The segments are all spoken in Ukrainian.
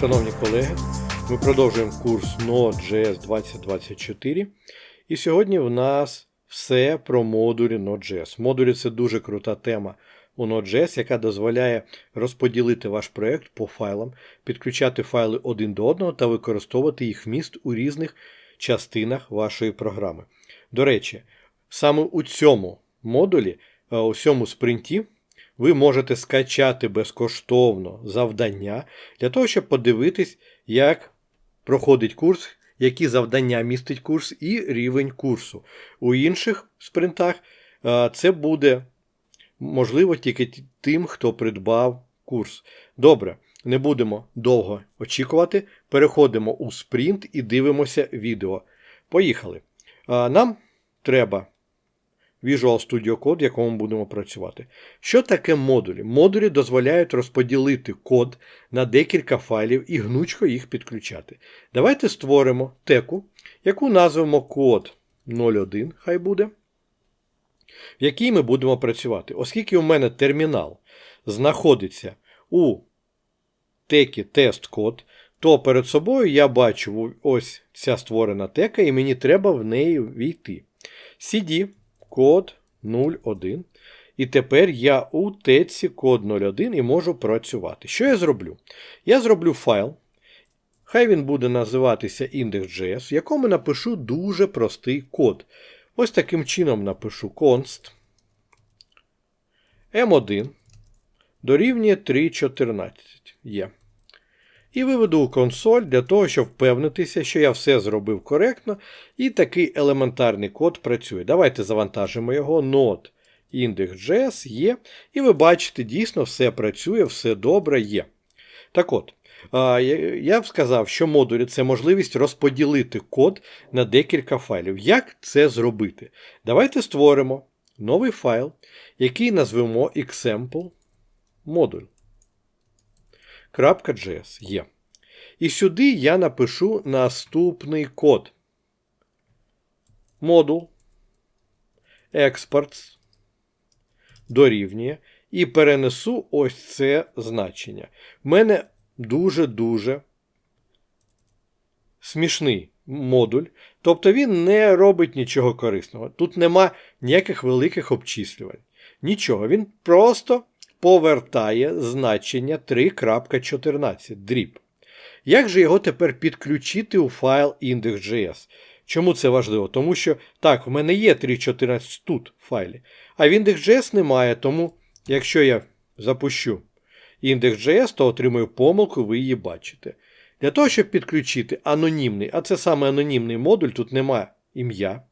Шановні колеги, ми продовжуємо курс Node.js 2024. І сьогодні в нас все про модулі Node.js. Модулі це дуже крута тема у Node.js, яка дозволяє розподілити ваш проєкт по файлам, підключати файли один до одного та використовувати їх вміст у різних частинах вашої програми. До речі, саме у цьому модулі, е, у цьому спринті, ви можете скачати безкоштовно завдання для того, щоб подивитись, як проходить курс, які завдання містить курс і рівень курсу. У інших спринтах це буде можливо тільки тим, хто придбав курс. Добре, не будемо довго очікувати. Переходимо у спринт і дивимося відео. Поїхали. Нам треба Visual Studio Code, в якому будемо працювати. Що таке модулі? Модулі дозволяють розподілити код на декілька файлів і гнучко їх підключати. Давайте створимо теку, яку назвемо код 01, хай буде, в якій ми будемо працювати. Оскільки у мене термінал знаходиться у текі тест-код, то перед собою я бачу ось ця створена тека, і мені треба в неї війти. CD код 01. І тепер я у теці код 01 і можу працювати. Що я зроблю? Я зроблю файл. Хай він буде називатися index.js, в якому напишу дуже простий код. Ось таким чином напишу const m1 дорівнює 3.14 є. І виведу у консоль для того, щоб впевнитися, що я все зробив коректно, і такий елементарний код працює. Давайте завантажимо його. Node index.js є. І ви бачите, дійсно все працює, все добре є. Так от, я б сказав, що модулі це можливість розподілити код на декілька файлів. Як це зробити? Давайте створимо новий файл, який назвемо example модуль. .js є. І сюди я напишу наступний код. Модул exports дорівнює і перенесу ось це значення. В мене дуже-дуже смішний модуль. Тобто він не робить нічого корисного. Тут нема ніяких великих обчислювань. Нічого. Він просто повертає значення 3.14 дріб. Як же його тепер підключити у файл index.js? Чому це важливо? Тому що так, в мене є 3.14 тут в файлі, а в index.js немає, тому якщо я запущу index.js, то отримую помилку, ви її бачите. Для того, щоб підключити анонімний, а це саме анонімний модуль, тут немає ім'я.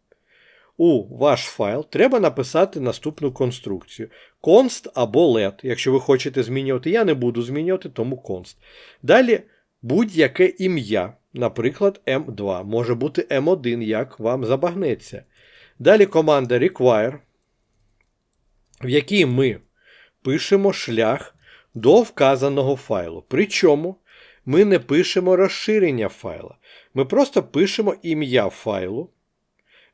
У ваш файл треба написати наступну конструкцію. const або let. Якщо ви хочете змінювати, я не буду змінювати, тому const. Далі будь-яке ім'я, наприклад, M2, може бути M1, як вам забагнеться. Далі команда require, в якій ми пишемо шлях до вказаного файлу. Причому ми не пишемо розширення файла. Ми просто пишемо ім'я файлу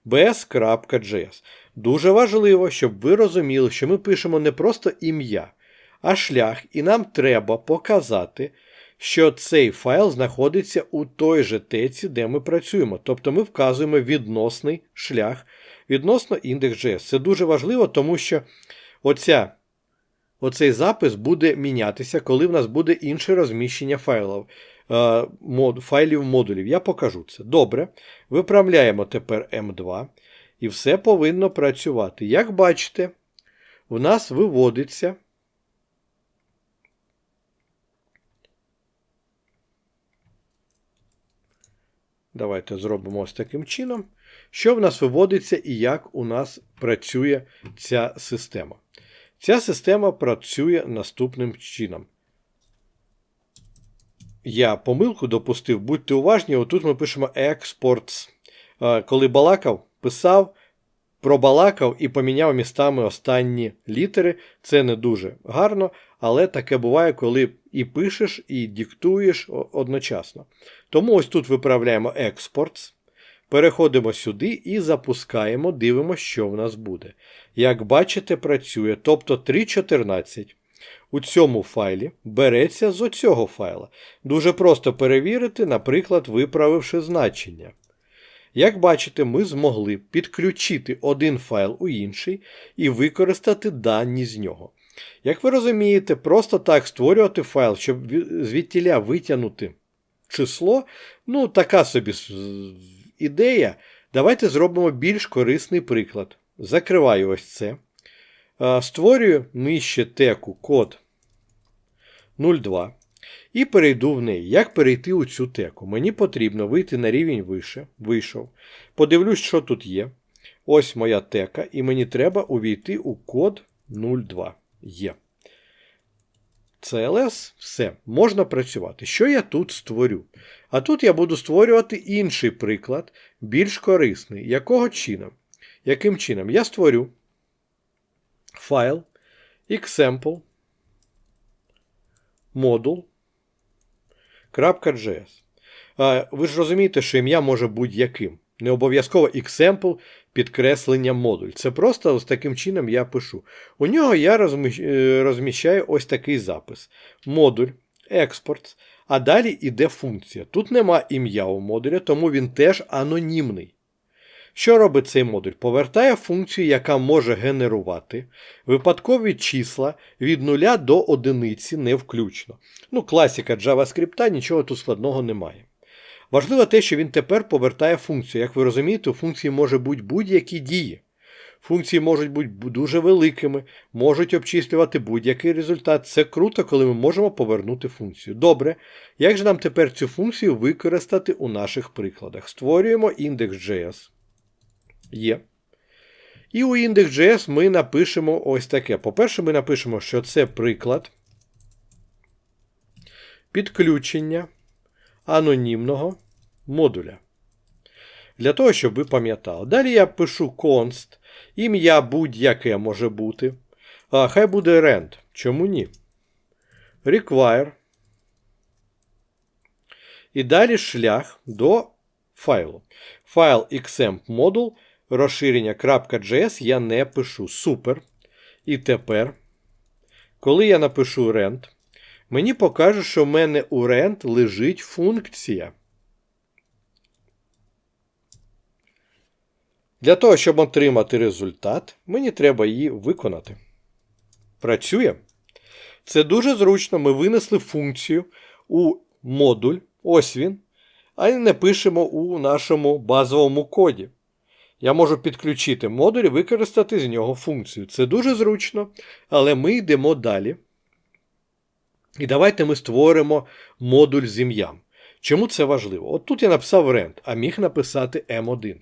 bs.js. Дуже важливо, щоб ви розуміли, що ми пишемо не просто ім'я, а шлях, і нам треба показати, що цей файл знаходиться у той же теці, де ми працюємо. Тобто ми вказуємо відносний шлях відносно індекс.js. Це дуже важливо, тому що оця, оцей запис буде мінятися, коли в нас буде інше розміщення файлів. Е, файлів модулів. Я покажу це. Добре. Виправляємо тепер M2, і все повинно працювати. Як бачите, у нас виводиться. Давайте зробимо ось таким чином, що в нас виводиться і як у нас працює ця система. Ця система працює наступним чином. Я помилку допустив, будьте уважні, отут ми пишемо exports. Коли балакав, писав, пробалакав і поміняв містами останні літери. Це не дуже гарно, але таке буває, коли і пишеш, і диктуєш одночасно. Тому ось тут виправляємо exports. Переходимо сюди і запускаємо, дивимося, що в нас буде. Як бачите, працює. Тобто 3.14 у цьому файлі береться з оцього файла. Дуже просто перевірити, наприклад, виправивши значення. Як бачите, ми змогли підключити один файл у інший і використати дані з нього. Як ви розумієте, просто так створювати файл, щоб звідтіля витягнути число, ну, така собі ідея. Давайте зробимо більш корисний приклад. Закриваю ось це. Створюю нижче теку код 02 і перейду в неї. Як перейти у цю теку? Мені потрібно вийти на рівень вище. Вийшов. Подивлюсь, що тут є. Ось моя тека, і мені треба увійти у код 02. Є. CLS, все, можна працювати. Що я тут створю? А тут я буду створювати інший приклад, більш корисний. Якого чином? Яким чином? Я створю файл example module.js. Ви ж розумієте, що ім'я може будь-яким. Не обов'язково example підкреслення модуль. Це просто ось таким чином я пишу. У нього я е, розміщаю ось такий запис. Модуль, експорт, а далі йде функція. Тут нема ім'я у модуля, тому він теж анонімний. Що робить цей модуль? Повертає функцію, яка може генерувати випадкові числа від 0 до 1 не включно. Ну, класика JavaScript, нічого тут складного немає. Важливо те, що він тепер повертає функцію. Як ви розумієте, у функції може бути будь-які дії. Функції можуть бути дуже великими, можуть обчислювати будь-який результат. Це круто, коли ми можемо повернути функцію. Добре, як же нам тепер цю функцію використати у наших прикладах? Створюємо індекс.js. Є. І у index.js ми напишемо ось таке. По-перше, ми напишемо, що це приклад підключення анонімного модуля. Для того, щоб ви пам'ятали. Далі я пишу const, ім'я будь-яке може бути. А хай буде rent. Чому ні? Require. І далі шлях до файлу. Файл xamp module розширення .js я не пишу. Супер. І тепер, коли я напишу rent, мені покаже, що в мене у rent лежить функція. Для того, щоб отримати результат, мені треба її виконати. Працює. Це дуже зручно. Ми винесли функцію у модуль. Ось він. А не пишемо у нашому базовому коді. Я можу підключити модуль і використати з нього функцію. Це дуже зручно, але ми йдемо далі. І давайте ми створимо модуль з ім'ям. Чому це важливо? От тут я написав rent, а міг написати M1.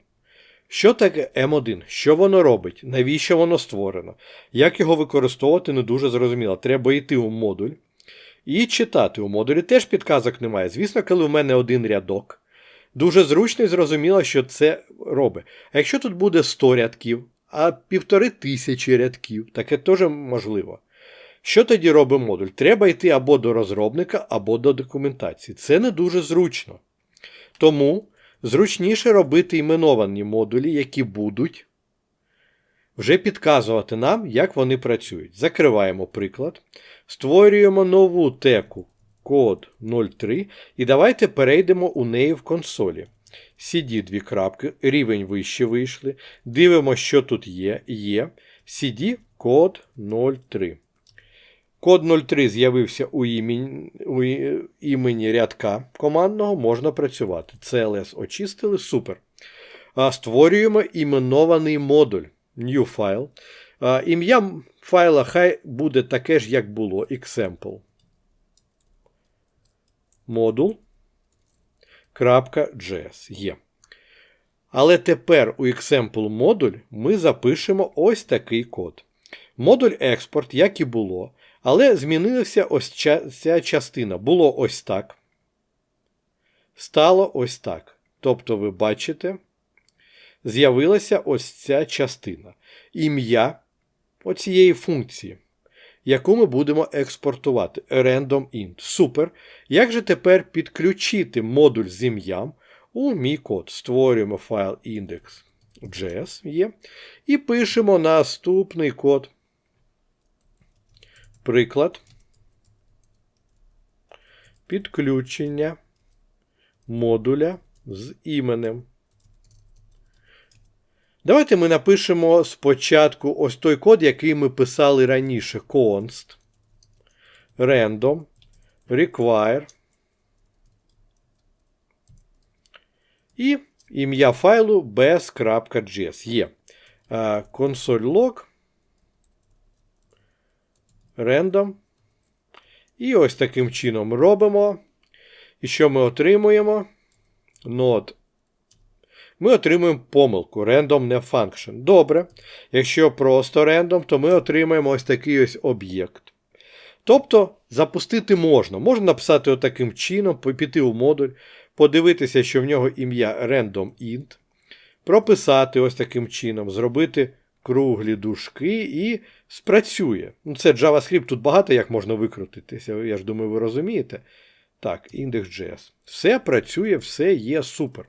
Що таке M1? Що воно робить? Навіщо воно створено? Як його використовувати, не дуже зрозуміло. Треба йти у модуль і читати. У модулі теж підказок немає. Звісно, коли у мене один рядок. Дуже зручно і зрозуміло, що це робить. А якщо тут буде 100 рядків, а півтори тисячі рядків, таке теж можливо. Що тоді робить модуль? Треба йти або до розробника, або до документації. Це не дуже зручно. Тому зручніше робити іменовані модулі, які будуть вже підказувати нам, як вони працюють. Закриваємо приклад, створюємо нову теку код 03 і давайте перейдемо у неї в консолі. CD дві крапки, рівень вище вийшли. Дивимося, що тут є. Є. CD код 03. Код 03 з'явився у імені, у імені рядка командного, можна працювати. CLS очистили, супер. Створюємо іменований модуль New File. Ім'я файла хай буде таке ж, як було, example. Module.js є. Але тепер у example модуль ми запишемо ось такий код. Модуль експорт, як і було, але змінилася ось ця частина. Було ось так. Стало ось так. Тобто, ви бачите, з'явилася ось ця частина. Ім'я оцієї функції, яку ми будемо експортувати. Random int. Супер. Як же тепер підключити модуль з ім'ям у мій код? Створюємо файл index.js є, і пишемо наступний код приклад підключення модуля з іменем. Давайте ми напишемо спочатку ось той код, який ми писали раніше. const random require і ім'я файлу bez.js є. Console log random. І ось таким чином робимо. І що ми отримуємо? Node. Ми отримуємо помилку random не function. Добре. Якщо просто random, то ми отримаємо ось такий ось об'єкт. Тобто запустити можна. Можна написати отаким чином, піти у модуль, подивитися, що в нього ім'я random int, прописати ось таким чином, зробити круглі дужки і спрацює. Ну, Це JavaScript, тут багато як можна викрутитися, я ж думаю, ви розумієте. Так, index.js. Все працює, все є супер.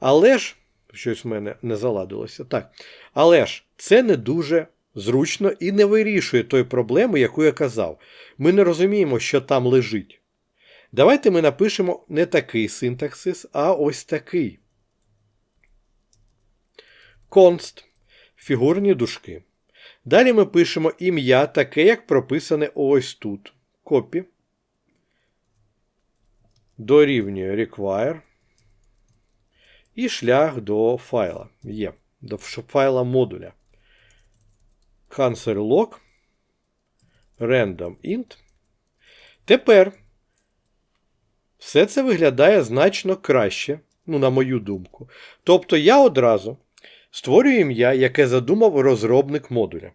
Але ж, щось в мене не заладилося. Так. Але ж це не дуже зручно і не вирішує той проблеми, яку я казав. Ми не розуміємо, що там лежить. Давайте ми напишемо не такий синтаксис, а ось такий. Const. Фігурні дужки. Далі ми пишемо ім'я таке, як прописане ось тут. Copy. Дорівнює require. І шлях до файла. Є. До файла модуля. Cancel log. Random int. Тепер все це виглядає значно краще, ну, на мою думку. Тобто я одразу створюю ім'я, яке задумав розробник модуля.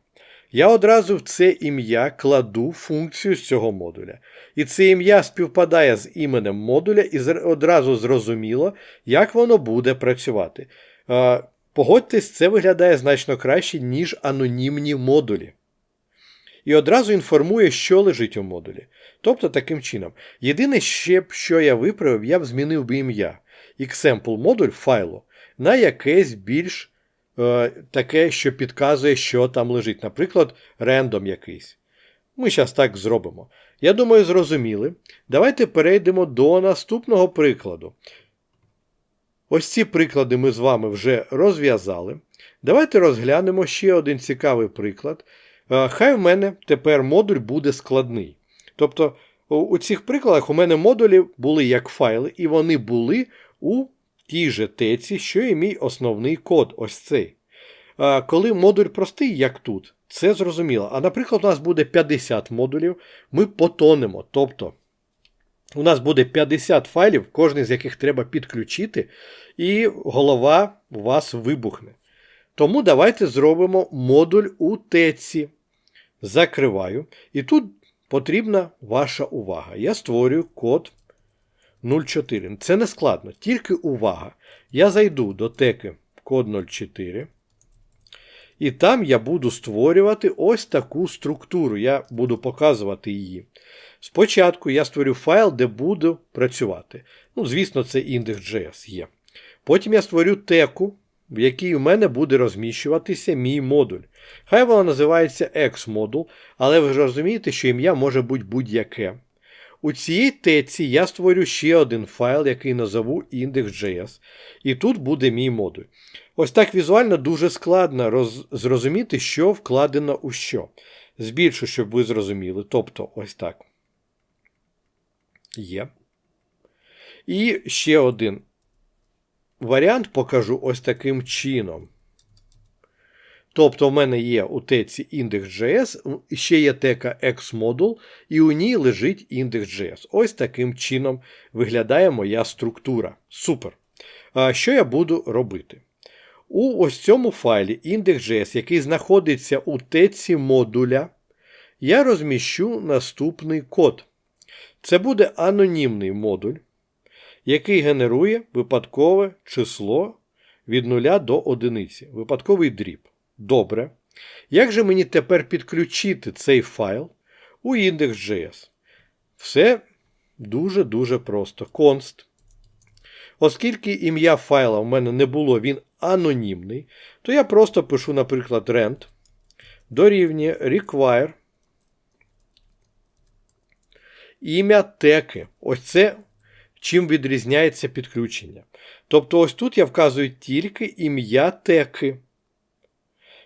Я одразу в це ім'я кладу функцію з цього модуля. І це ім'я співпадає з іменем модуля, і одразу зрозуміло, як воно буде працювати. Погодьтесь, це виглядає значно краще, ніж анонімні модулі. І одразу інформує, що лежить у модулі. Тобто таким чином. Єдине, ще що я виправив, я б змінив би ім'я example модуль файлу на якесь більш таке, що підказує, що там лежить. Наприклад, рендом якийсь. Ми зараз так зробимо. Я думаю, зрозуміли. Давайте перейдемо до наступного прикладу. Ось ці приклади ми з вами вже розв'язали. Давайте розглянемо ще один цікавий приклад. Е, хай в мене тепер модуль буде складний. Тобто, у цих прикладах у мене модулі були як файли, і вони були у тій же теці, що і мій основний код. ось цей. Коли модуль простий, як тут, це зрозуміло. А наприклад, у нас буде 50 модулів, ми потонемо. Тобто у нас буде 50 файлів, кожен з яких треба підключити, і голова у вас вибухне. Тому давайте зробимо модуль у теці. Закриваю. І тут потрібна ваша увага. Я створюю код 04. Це не складно, тільки увага. Я зайду до теки код 04. І там я буду створювати ось таку структуру. Я буду показувати її. Спочатку я створю файл, де буду працювати. Ну, звісно, це index.js є. Потім я створю теку, в якій у мене буде розміщуватися мій модуль. Хай вона називається X-модул, але ви ж розумієте, що ім'я може бути будь-яке. У цій теці я створю ще один файл, який назову index.js. І тут буде мій модуль. Ось так візуально дуже складно роз... зрозуміти, що вкладено у що. Збільшу, щоб ви зрозуміли. Тобто, ось так. Є. І ще один варіант покажу ось таким чином. Тобто, в мене є у теці index.js, ще є тека XModule, і у ній лежить index.js. Ось таким чином виглядає моя структура. Супер. А Що я буду робити? У ось цьому файлі index.js, який знаходиться у теці модуля, я розміщу наступний код. Це буде анонімний модуль, який генерує випадкове число від 0 до 1. Випадковий дріб. Добре. Як же мені тепер підключити цей файл у index.js? Все дуже-дуже просто. Const. Оскільки ім'я файла в мене не було, він анонімний, то я просто пишу, наприклад, rent дорівнює require ім'я теки. Ось це чим відрізняється підключення. Тобто, ось тут я вказую тільки ім'я теки.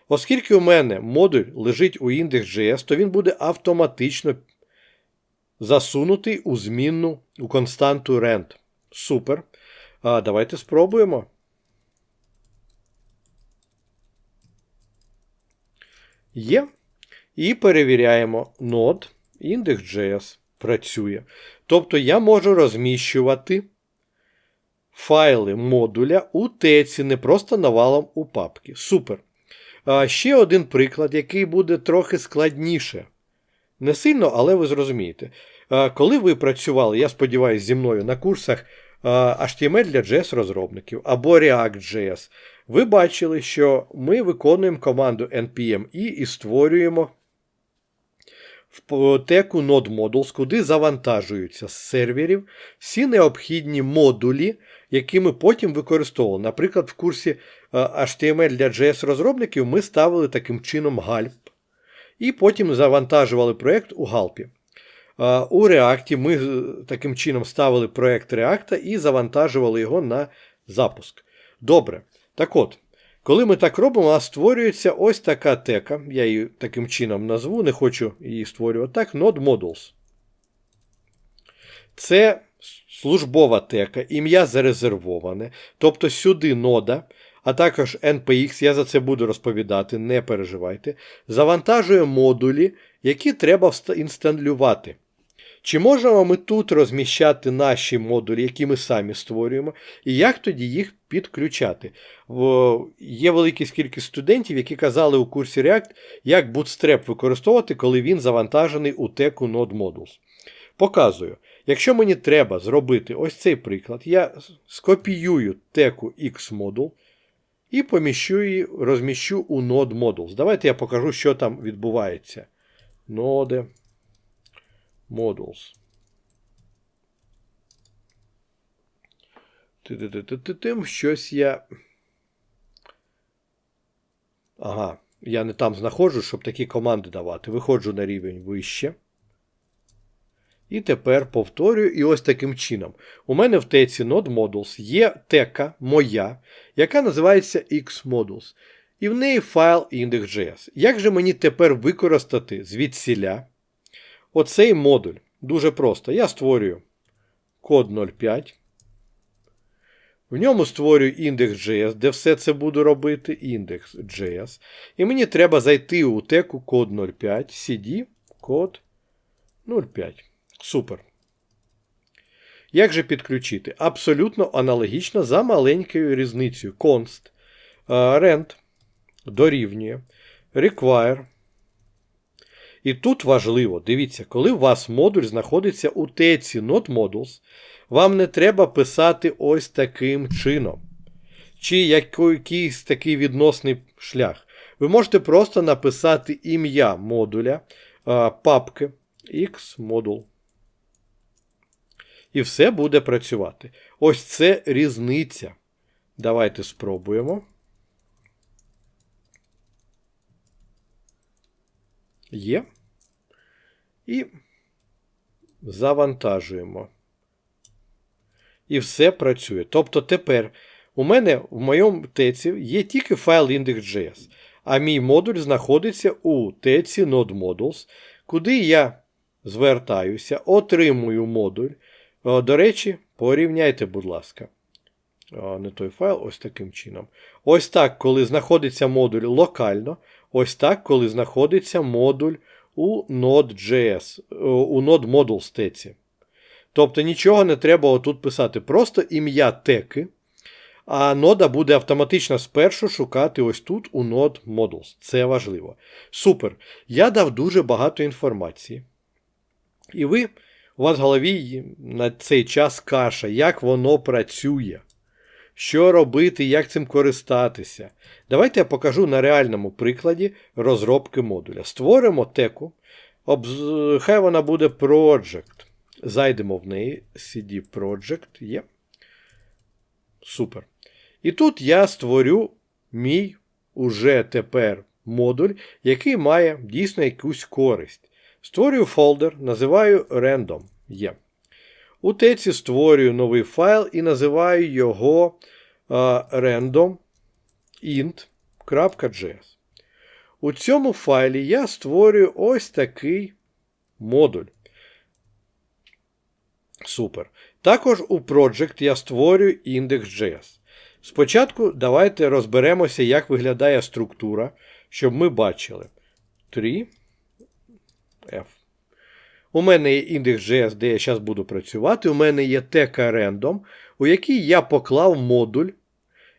Оскільки у мене модуль лежить у index.js, то він буде автоматично засунутий у змінну у константу rent. Супер. А Давайте спробуємо. Є. І перевіряємо node index.js працює. Тобто я можу розміщувати файли модуля у теці, не просто навалом у папки. Супер. Ще один приклад, який буде трохи складніше. Не сильно, але ви зрозумієте. Коли ви працювали, я сподіваюся, зі мною на курсах HTML для JS-розробників або React.js, ви бачили, що ми виконуємо команду npm і створюємо в теку Node Modules, куди завантажуються з серверів всі необхідні модулі, які ми потім використовували. Наприклад, в курсі HTML для JS-розробників ми ставили таким чином Gulp. І потім завантажували проєкт у Gulp. У React ми таким чином ставили проєкт React і завантажували його на запуск. Добре. Так от, коли ми так робимо, у нас створюється ось така тека. Я її таким чином назву, не хочу її створювати так, Node Modules. Це службова тека, ім'я зарезервоване. Тобто сюди нода, а також NPX, я за це буду розповідати, не переживайте. Завантажує модулі, які треба інсталювати. Чи можемо ми тут розміщати наші модулі, які ми самі створюємо, і як тоді їх підключати? Є велика кількість студентів, які казали у курсі React, як Bootstrap використовувати, коли він завантажений у теку Node Modules. Показую. Якщо мені треба зробити ось цей приклад, я скопіюю теку X-модул і поміщу її, розміщу у Node Modules. Давайте я покажу, що там відбувається. Node Modules. Тим щось я. Ага, я не там знаходжу, щоб такі команди давати. Виходжу на рівень вище. І тепер повторюю, і ось таким чином. У мене в теці Node Modules є тека моя, яка називається X-Modules. І в неї файл index.js. Як же мені тепер використати звідсіля оцей модуль? Дуже просто. Я створюю код 05. В ньому створюю index.js, де все це буду робити, index.js. І мені треба зайти у теку код 05, cd код 05. Супер. Як же підключити? Абсолютно аналогічно за маленькою різницею. Const rent дорівнює require. І тут важливо, дивіться, коли у вас модуль знаходиться у теці Not Modules, вам не треба писати ось таким чином. Чи якийсь такий відносний шлях. Ви можете просто написати ім'я модуля папки X-модул. І все буде працювати. Ось це різниця. Давайте спробуємо. Є. І завантажуємо. І все працює. Тобто тепер у мене в моєму теці є тільки файл index.js, а мій модуль знаходиться у теці Node Modules, куди я звертаюся, отримую модуль. До речі, порівняйте, будь ласка. Не той файл, ось таким чином. Ось так, коли знаходиться модуль локально, ось так, коли знаходиться модуль у Node.js, у Node Module стеці. Тобто нічого не треба отут писати. Просто ім'я теки. А нода буде автоматично спершу шукати ось тут у Node Modules. Це важливо. Супер. Я дав дуже багато інформації. І ви, у вас в голові на цей час каша, як воно працює. Що робити, як цим користатися. Давайте я покажу на реальному прикладі розробки модуля. Створимо теку. Хай вона буде Project. Зайдемо в неї. CD Project є. Супер. І тут я створю мій уже тепер модуль, який має дійсно якусь користь. Створюю фолдер, називаю Random. Є. У теці створюю новий файл і називаю його uh, random int.js. У цьому файлі я створюю ось такий модуль. Супер. Також у Project я створюю index.js. Спочатку давайте розберемося, як виглядає структура, щоб ми бачили. 3. F. У мене є index.js, де я зараз буду працювати. У мене є тека random, у який я поклав модуль,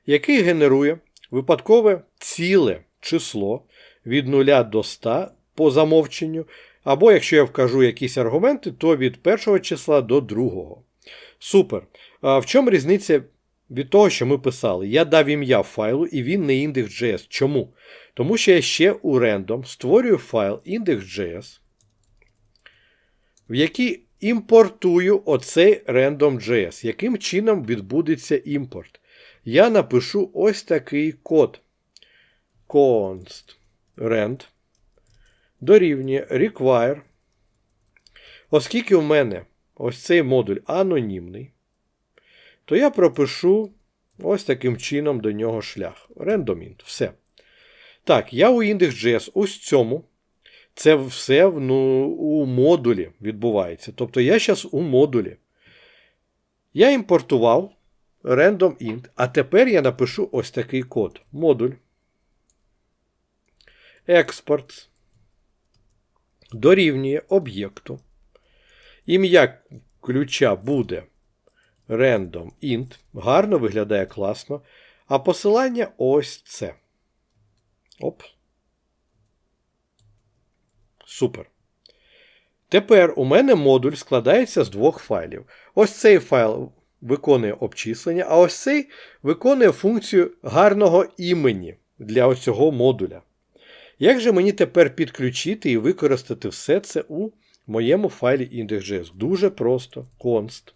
який генерує випадкове ціле число від 0 до 100 по замовченню. Або якщо я вкажу якісь аргументи, то від першого числа до другого. Супер. А в чому різниця від того, що ми писали? Я дав ім'я файлу, і він не index.js. Чому? Тому що я ще у random створюю файл index.js, в який імпортую оцей random.js. Яким чином відбудеться імпорт? Я напишу ось такий код. const rand дорівнює require. Оскільки у мене ось цей модуль анонімний, то я пропишу ось таким чином до нього шлях. Randomint. Все. Так, я у index.js ось цьому. Це все ну, у модулі відбувається. Тобто я зараз у модулі. Я імпортував random int, а тепер я напишу ось такий код. Модуль. Експорт дорівнює об'єкту. Ім'я ключа буде random int. Гарно виглядає класно. А посилання ось це. Оп. Супер. Тепер у мене модуль складається з двох файлів. Ось цей файл виконує обчислення, а ось цей виконує функцію гарного імені для ось цього модуля. Як же мені тепер підключити і використати все це у моєму файлі index.js? Дуже просто. const.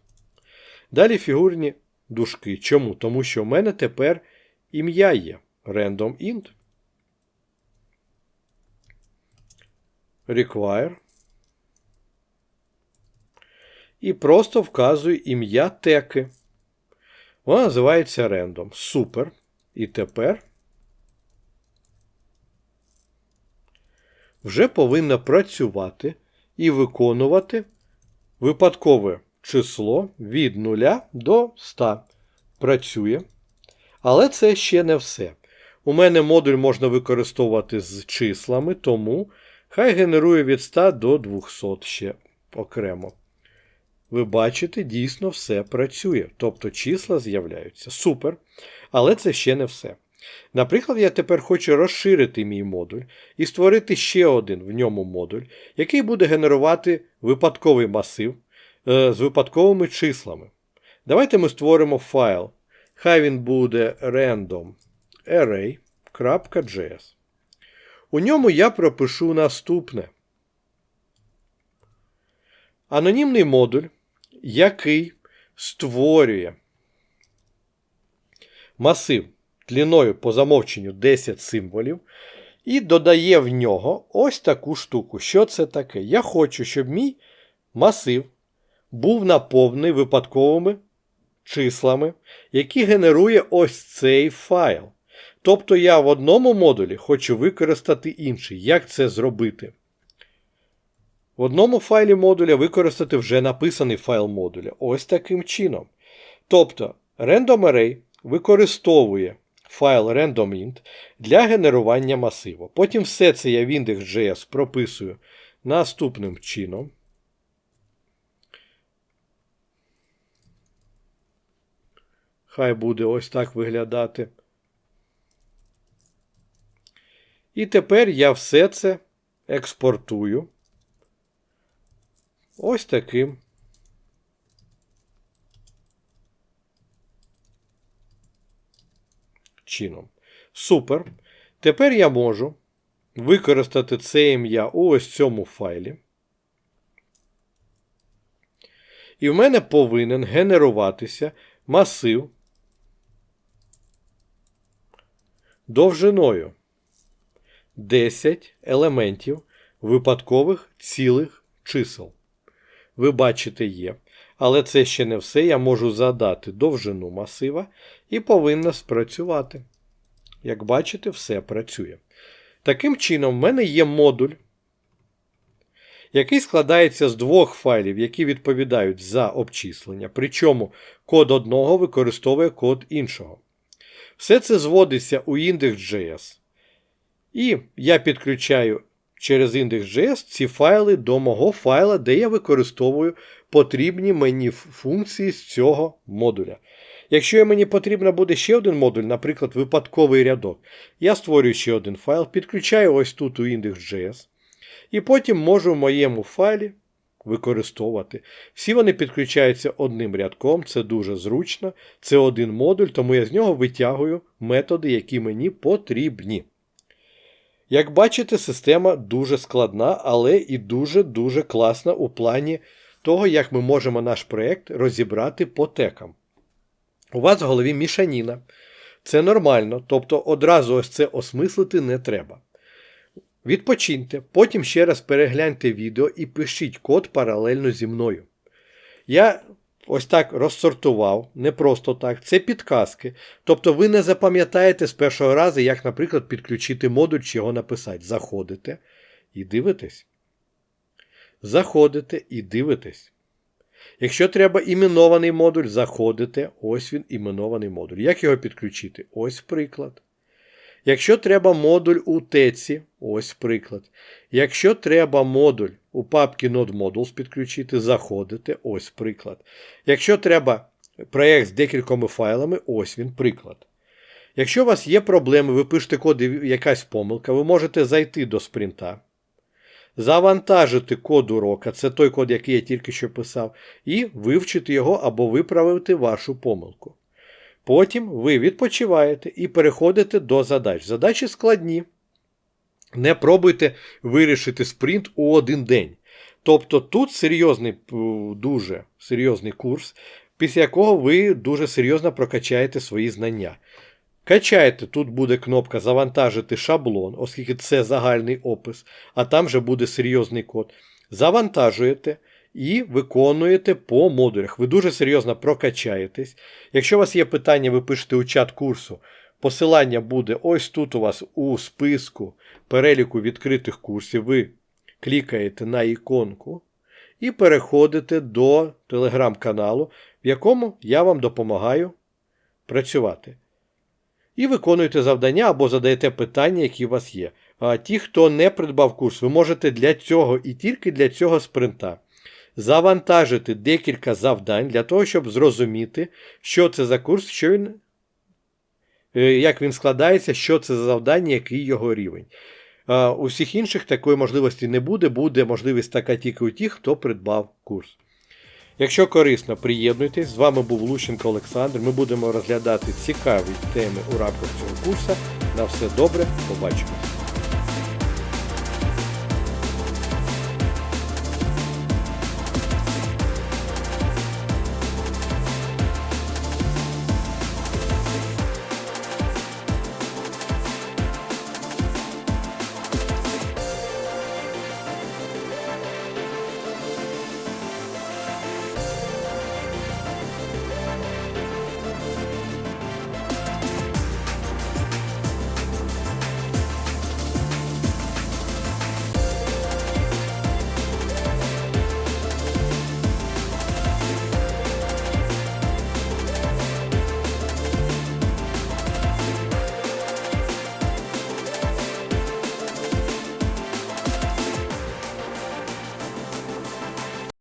Далі фігурні дужки. Чому? Тому що в мене тепер ім'я є random int. Require. І просто вказую ім'я теки. Вона називається random. Супер. І тепер вже повинна працювати і виконувати випадкове число від 0 до 100. Працює. Але це ще не все. У мене модуль можна використовувати з числами, тому хай генерує від 100 до 200 ще окремо. Ви бачите, дійсно все працює. Тобто числа з'являються. Супер. Але це ще не все. Наприклад, я тепер хочу розширити мій модуль і створити ще один в ньому модуль, який буде генерувати випадковий масив е, з випадковими числами. Давайте ми створимо файл. Хай він буде random array.js. У ньому я пропишу наступне. Анонімний модуль, який створює масив тліною по замовченню 10 символів, і додає в нього ось таку штуку. Що це таке? Я хочу, щоб мій масив був наповнений випадковими числами, які генерує ось цей файл. Тобто я в одному модулі хочу використати інший. Як це зробити? В одному файлі модуля використати вже написаний файл модуля. Ось таким чином. Тобто, RandomArray використовує файл randomInt для генерування масиву. Потім все це я в index.js прописую наступним чином. Хай буде ось так виглядати. І тепер я все це експортую ось таким чином. Супер. Тепер я можу використати це ім'я у ось цьому файлі. І в мене повинен генеруватися масив довжиною 10 елементів випадкових цілих чисел. ви бачите, є. Але це ще не все. Я можу задати довжину масива і повинна спрацювати. Як бачите, все працює. Таким чином, в мене є модуль, який складається з двох файлів, які відповідають за обчислення. Причому код одного використовує код іншого. Все це зводиться у index.js. І я підключаю через index.js ці файли до мого файла, де я використовую потрібні мені функції з цього модуля. Якщо мені потрібно буде ще один модуль, наприклад, випадковий рядок, я створюю ще один файл, підключаю ось тут у index.js, і потім можу в моєму файлі використовувати. Всі вони підключаються одним рядком, це дуже зручно, це один модуль, тому я з нього витягую методи, які мені потрібні. Як бачите, система дуже складна, але і дуже-дуже класна у плані того, як ми можемо наш проєкт розібрати по текам. У вас в голові мішаніна. Це нормально, тобто одразу ось це осмислити не треба. Відпочиньте, потім ще раз перегляньте відео і пишіть код паралельно зі мною. Я ось так розсортував, не просто так, це підказки. Тобто ви не запам'ятаєте з першого разу, як, наприклад, підключити модуль чи його написати. Заходите і дивитесь. Заходите і дивитесь. Якщо треба іменований модуль, заходите, ось він іменований модуль. Як його підключити? Ось приклад. Якщо треба модуль у теці, ось приклад. Якщо треба модуль у папці NodeModules підключити, заходите, ось приклад. Якщо треба проєкт з декількома файлами, ось він приклад. Якщо у вас є проблеми, ви пишете код і якась помилка, ви можете зайти до спринта, завантажити код урока, це той код, який я тільки що писав, і вивчити його або виправити вашу помилку. Потім ви відпочиваєте і переходите до задач. Задачі складні. Не пробуйте вирішити спринт у один день. Тобто тут серйозний, дуже серйозний курс, після якого ви дуже серйозно прокачаєте свої знання. Качаєте, тут буде кнопка Завантажити шаблон, оскільки це загальний опис, а там вже буде серйозний код. Завантажуєте і виконуєте по модулях. Ви дуже серйозно прокачаєтесь. Якщо у вас є питання, ви пишете у чат курсу. Посилання буде ось тут у вас у списку переліку відкритих курсів. Ви клікаєте на іконку і переходите до телеграм-каналу, в якому я вам допомагаю працювати. І виконуєте завдання або задаєте питання, які у вас є. А ті, хто не придбав курс, ви можете для цього і тільки для цього спринта завантажити декілька завдань для того, щоб зрозуміти, що це за курс, що він, е, як він складається, що це за завдання, який його рівень. У всіх інших такої можливості не буде, буде можливість така тільки у тих, хто придбав курс. Якщо корисно, приєднуйтесь. З вами був Лущенко Олександр. Ми будемо розглядати цікаві теми у рамках цього курсу. На все добре, побачимось!